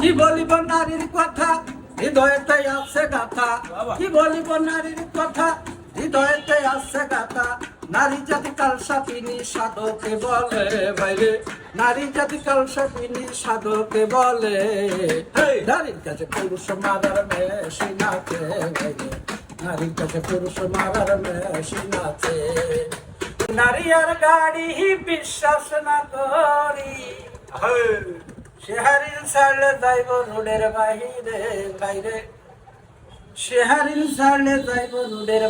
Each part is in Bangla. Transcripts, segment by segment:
কি বলিব নারীর কথা? হৃদয়তে আছে গাথা। কি বলিব নারীর কথা? হৃদয়তে আছে গাথা। নারী জাতি কাল সাপিনী সাধকে বলে। বাইরে নারী জাতি কাল সাপিনী সাধকে বলে। নারীর কাছে পুরুষ মাদার মেশিন আছে বাইরে নারীর কাছে পুরুষ মাদার মেশিন আছে। নারী আর গাড়ি বিশ্বাস না করি। শেহারিন ছাড়লে শেহারিন ছাড়লে যাইব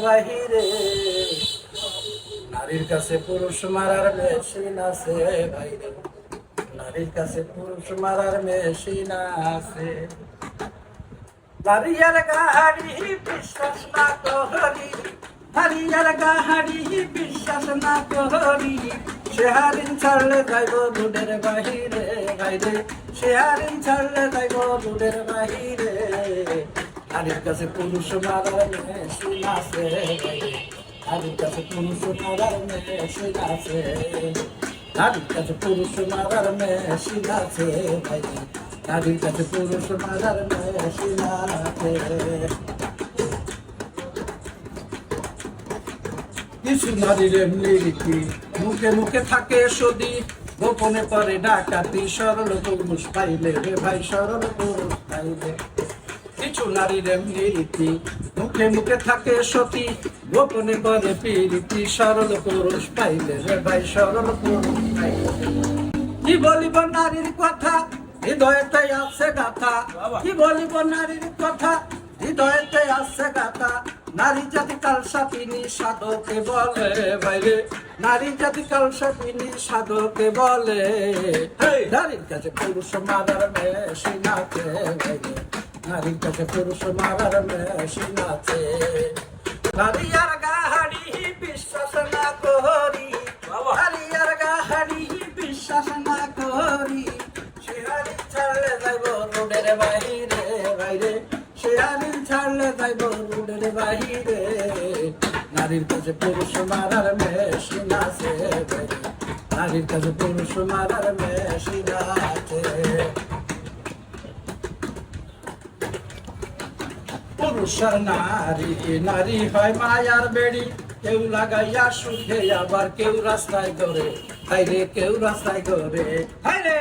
বাহিরে। নারীর কাছে পুরুষ মারার মেশিন আছে, বাইরে। নারীর কাছে পুরুষ মারার মেশিন আছে। নারীর গাড়ি বিশ্বাস না করি গাড়ি বিশ্বাস না করি। ছাড়লে যাইব রোডের বাহিরে। বাইরে শেহারিন ছাড়লে যাইব রোডের বাহিরে। নারীর কাছে পুরুষ মারার মেশিন আছে। নারীর কাছে পুরুষ মারার মেশিন আছে। নারীর কাছে পুরুষ মারার মেশিন আছে বাইরে নারীর কাছে পুরুষ মারার মেশিন আছে। কিছু নারীর এমনি রীতি, মুখে মুখে থাকে সদি গোপনে করে ডাকাতি সরল পুরুষ পাইলে রে ভাই সরল পুরুষ পাইলে কিছু নারীর এমনি রীতি মুখে মুখে থাকে সতী। গোপনে করে প্রীতি সরল পুরুষ পাইলে রে ভাই সরল পুরুষ পাইলে কি বলিব নারীর কথা? হৃদয়তে আছে গাথা। কি বলিব নারীর কথা? হৃদয়তে আছে গাথা। নারী জাতি কাল সাপিনী সাধকে বলে, বাইরে। নারী জাতি কাল সাপিনী সাধকে বলে নারীর কাছে পুরুষ মারার আছে, বাইরে। নারীর কাছে পুরুষ মারার মেশিন আছে। নারী আর গাহাড়ি বিশ্বাস না করি, নারী আর গাহাড়ি বিশ্বাস না করি। শিহারি ছাড়লে যাইব রোডের বাইরে। ছাড়লে যাইব রোডের বাহিরে। নারীর কাছে পুরুষ মারার মেশিন আছে নারীর কাছে পুরুষ মারার মেশিন আছে। পুরুষ আর নারী নারী হয় মায়ার বেড়ি। কেউ লাগাইয়া সুখে, আবার কেউ রাস্তায় করে হাইরে কেউ রাস্তায় করে হাইরে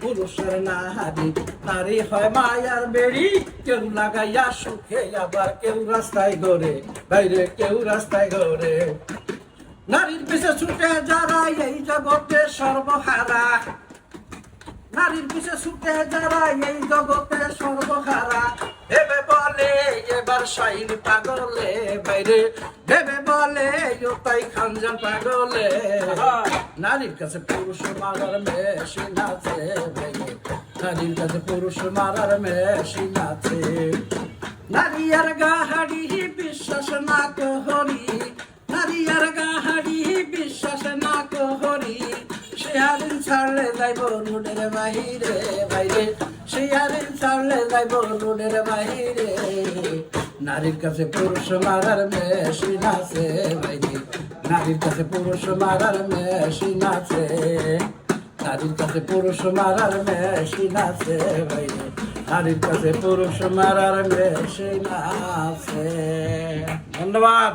পুরুষ না নারী নারী হয় মায়ার বেড়ি। কেউ লাগাইয়া সুখে আবার কেউ রাস্তায় ঘরে, বাইরে কেউ রাস্তায় ঘরে। নারীর পিছে ছুটে যারা, এই জগতে সর্বহারা। নারীর পিছে ছুটে যারা, এই জগতে সর্বহারা। এবার শাইন পাগলে, বাইরে ভেবে বলে তাই খানজান পাগলে। নারীর কাছে পুরুষ মারার মেশিন আছে নারীর কাছে পুরুষ মারার মেশিন আছে। নারী আর গাহাড়ি বিশ্বাস না করি, নারী আর গাহাড়ি বিশ্বাস না করি। শেয়ারিন ছাড়লে যাইব রোডের বাহিরে বাইরে শেয়ারিন ছাড়লে যাইব রোডের বাহিরে নারীর কাছে পুরুষ মারার মেশিন আছে বাইরে নারীর কাছে পুরুষ মারার মেশিন আছে। নারীর কাছে পুরুষ মারার মেশিন আছে বাইরে নারীর কাছে পুরুষ মারার মেশিন আছে। ধন্যবাদ।